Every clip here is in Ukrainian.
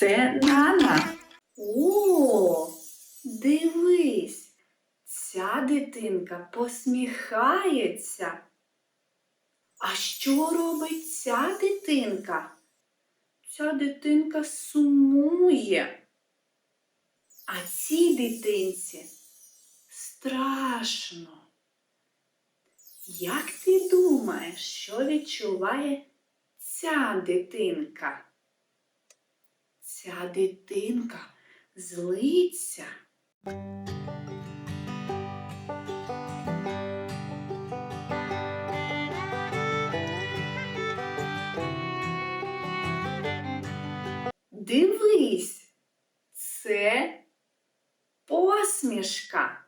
Це Нана. О, дивись, ця дитинка посміхається. А що робить ця дитинка? Ця дитинка сумує. А цій дитинці страшно. Як ти думаєш, що відчуває ця дитинка? Ця дитинка злиться. Дивись, це посмішка.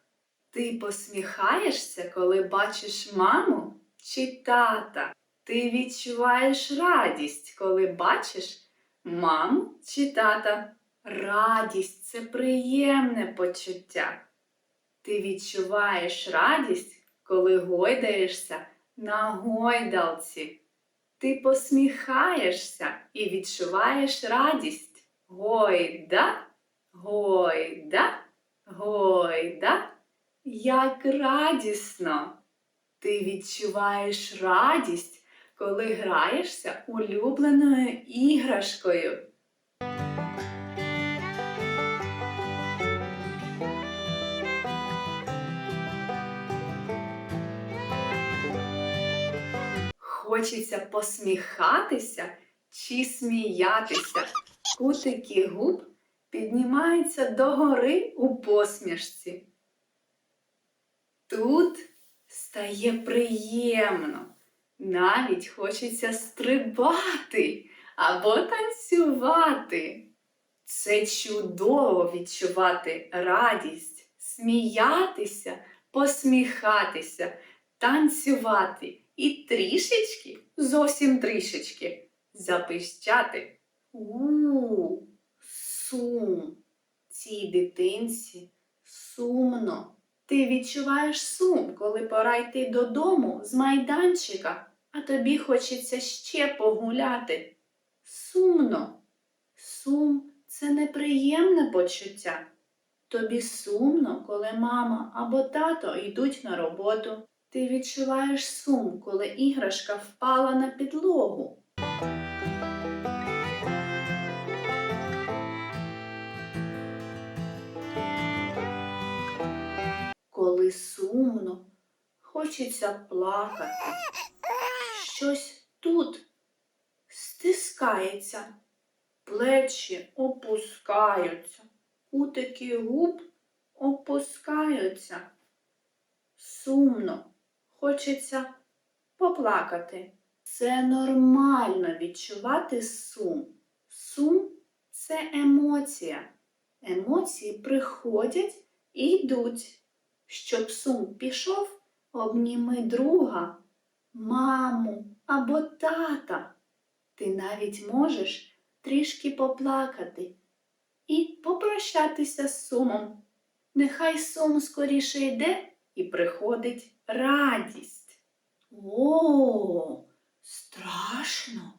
Ти посміхаєшся, коли бачиш маму чи тата. Ти відчуваєш радість, коли бачиш маму чи тата. Радість це приємне почуття. Ти відчуваєш радість, коли гойдаєшся на гойдалці. Ти посміхаєшся і відчуваєш радість. Гойда, гойда, гойда. Як радісно! Ти відчуваєш радість, коли граєшся улюбленою іграшкою. Хочеться посміхатися чи сміятися. Кутики губ піднімаються догори у посмішці. Тут стає приємно. Навіть хочеться стрибати або танцювати. Це чудово відчувати радість, сміятися, посміхатися, танцювати і трішечки, зовсім трішечки запищати. У, сум. Цій дитинці сумно. Ти відчуваєш сум, коли пора йти додому з майданчика, а тобі хочеться ще погуляти. Сумно. Сум це неприємне почуття. Тобі сумно, коли мама або тато йдуть на роботу. Ти відчуваєш сум, коли іграшка впала на підлогу. Коли сумно, хочеться плакати. Щось тут стискається, плечі опускаються, кутики губ опускаються. Сумно, хочеться поплакати. Це нормально відчувати сум. Сум це емоція. Емоції приходять і йдуть. Щоб сум пішов, обніми друга, маму або тата. Ти навіть можеш трішки поплакати і попрощатися з сумом. Нехай сум скоріше йде і приходить радість. О, страшно.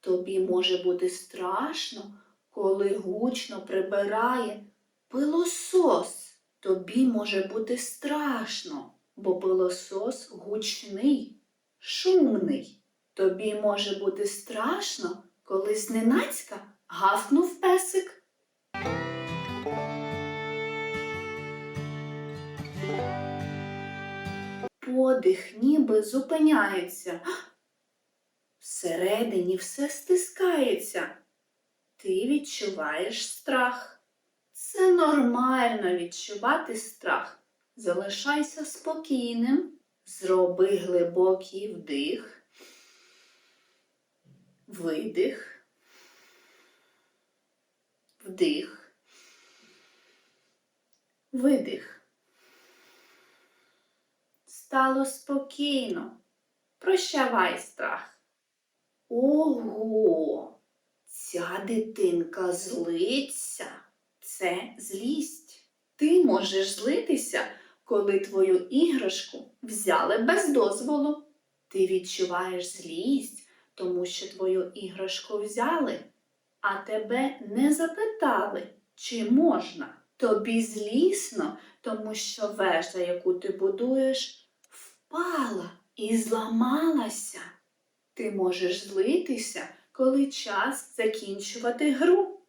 Тобі може бути страшно, коли гучно прибирає пилосос. Тобі може бути страшно, бо пилосос гучний, шумний. Тобі може бути страшно, коли зненацька гавкнув песик. Подих ніби зупиняється. Всередині все стискається. Ти відчуваєш страх. Це нормально відчувати страх. Залишайся спокійним. Зроби глибокий вдих, видих, вдих, видих. Стало спокійно. Прощавай страх. Ого, ця дитинка злиться. Це злість. Ти можеш злитися, коли твою іграшку взяли без дозволу. Ти відчуваєш злість, тому що твою іграшку взяли. а тебе не запитали, чи можна. Тобі злісно, тому що вежа, яку ти будуєш, впала і зламалася. Ти можеш злитися, коли час закінчувати гру.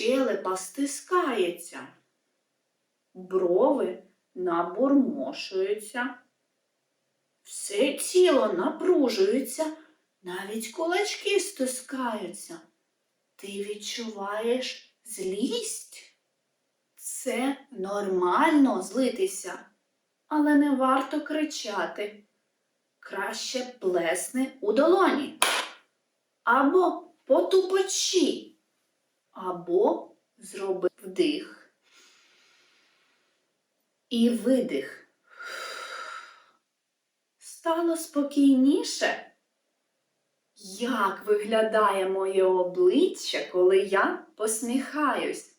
Щелепа стискається, брови набурмошуються, все тіло напружується, навіть кулачки стискаються. Ти відчуваєш злість? Це нормально злитися, але не варто кричати. Краще плесни у долоні. Або потупочі, або зроби вдих і видих. Стало спокійніше. Як виглядає моє обличчя, коли я посміхаюсь?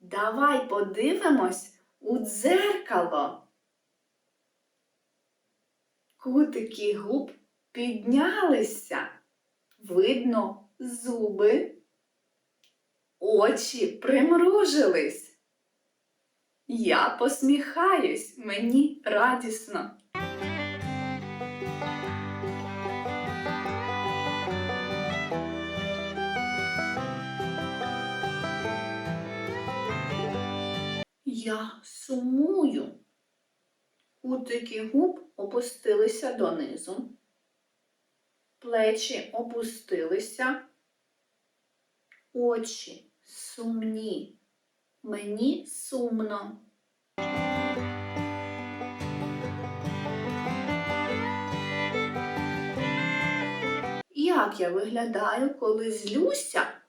Давай подивимось у дзеркало. Кутики губ піднялися. Видно зуби. Очі примружились. Я посміхаюсь, мені радісно. Я сумую. Кутики губ опустилися донизу. Плечі опустилися. Очі сумні. Мені сумно. Як я виглядаю, коли злюся?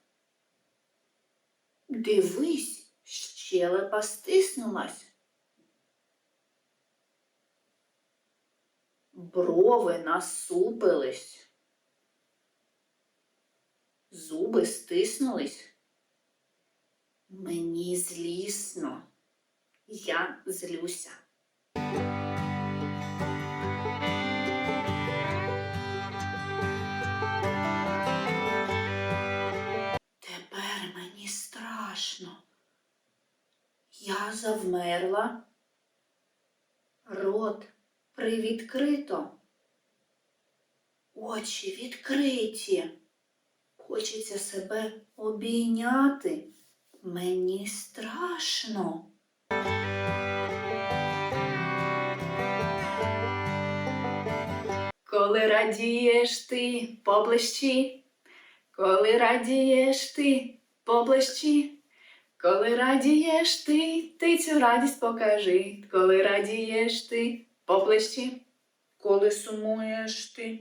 Дивись, щелепа стиснулась. Брови насупились. Зуби стиснулись. Мені злісно. Я злюся. Тепер мені страшно. Я завмерла. Рот привідкрито. Очі відкриті. Хочеться себе обійняти. Мені страшно. Коли радієш ти поближчі, коли радієш ти поближчі, коли радієш ти, ти цю радість покажи, коли радієш ти поближчі, коли сумуєш ти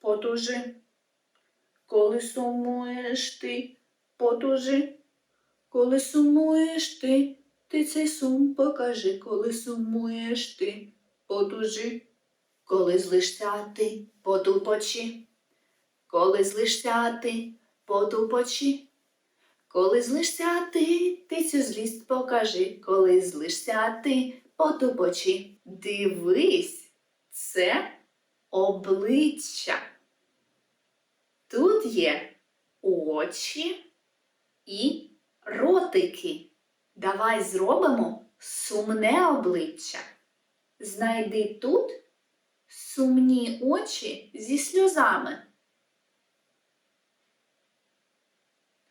потужи, коли сумуєш ти потужи. Коли сумуєш ти, ти цей сум покажи, коли сумуєш ти, потужи, коли злишся ти, потупочі, коли злишся ти, потупочі, коли злишся ти, ти цю злість покажи, коли злишся ти, потупочі. Дивись, це обличчя. Тут є очі і ротики. Давай зробимо сумне обличчя. Знайди тут сумні очі зі сльозами.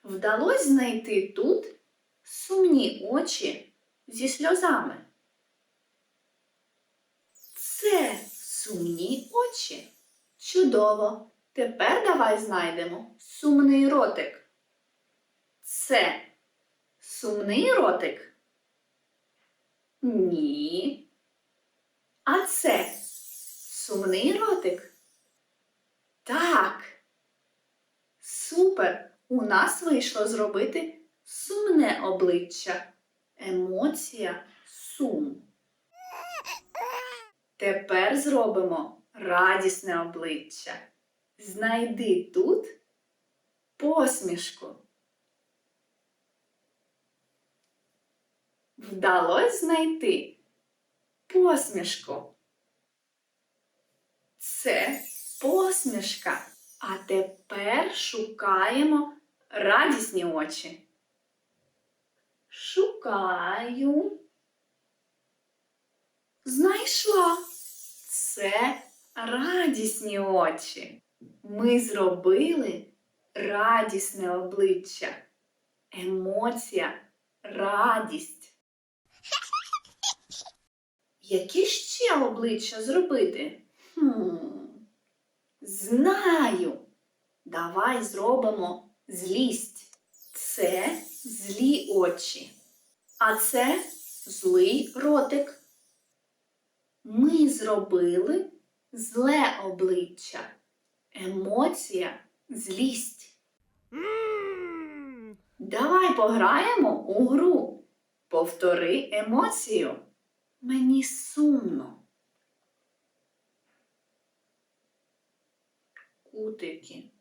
Вдалося знайти тут сумні очі зі сльозами. Це сумні очі. Чудово! Тепер давай знайдемо сумний ротик. Це сумний ротик? Ні. А це сумний ротик? Так. Супер! У нас вийшло зробити сумне обличчя. Емоція сум. Тепер зробимо радісне обличчя. Знайди тут посмішку. Вдалося знайти посмішку. Це посмішка. А тепер шукаємо радісні очі. Шукаю. Знайшла. Це радісні очі. Ми зробили радісне обличчя. Емоція, радість. Яке ще обличчя зробити? Хм. Знаю. Давай зробимо злість. Це злі очі. А це злий ротик. Ми зробили зле обличчя. Емоція, злість. Давай пограємо у гру. Повтори емоцію. Мені сумно. Кутики.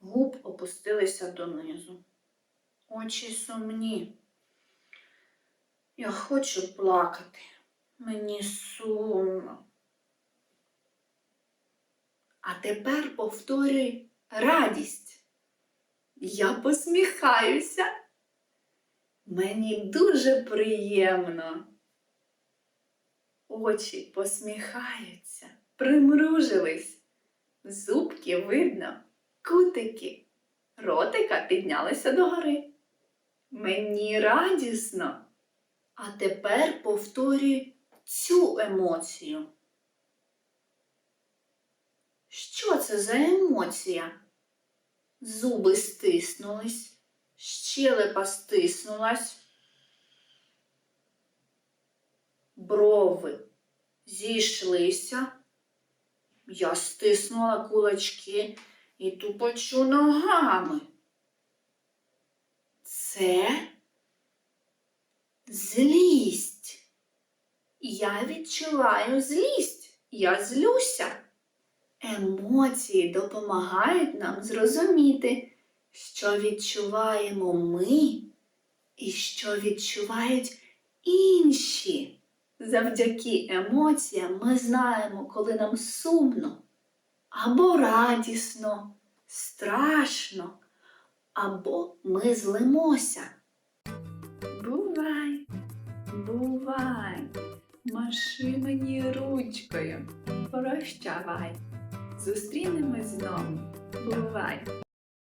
Губ опустилися донизу. Очі сумні. Я хочу плакати. Мені сумно. А тепер повторюй радість. Я посміхаюся. Мені дуже приємно. Очі посміхаються, примружились. Зубки видно, кутики, ротика піднялися догори. Мені радісно. А тепер повторюй цю емоцію. Що це за емоція? Зуби стиснулись, щелепа стиснулась, брови зійшлися. Я стиснула кулачки і тупочу ногами. Це злість. Я відчуваю злість. Я злюся. Емоції допомагають нам зрозуміти, що відчуваємо ми і що відчувають інші. Завдяки емоціям ми знаємо, коли нам сумно або радісно, страшно, або ми злимося. Бувай, бувай, маши мені ручкою, прощавай. Зустрінемось знову. Бувай!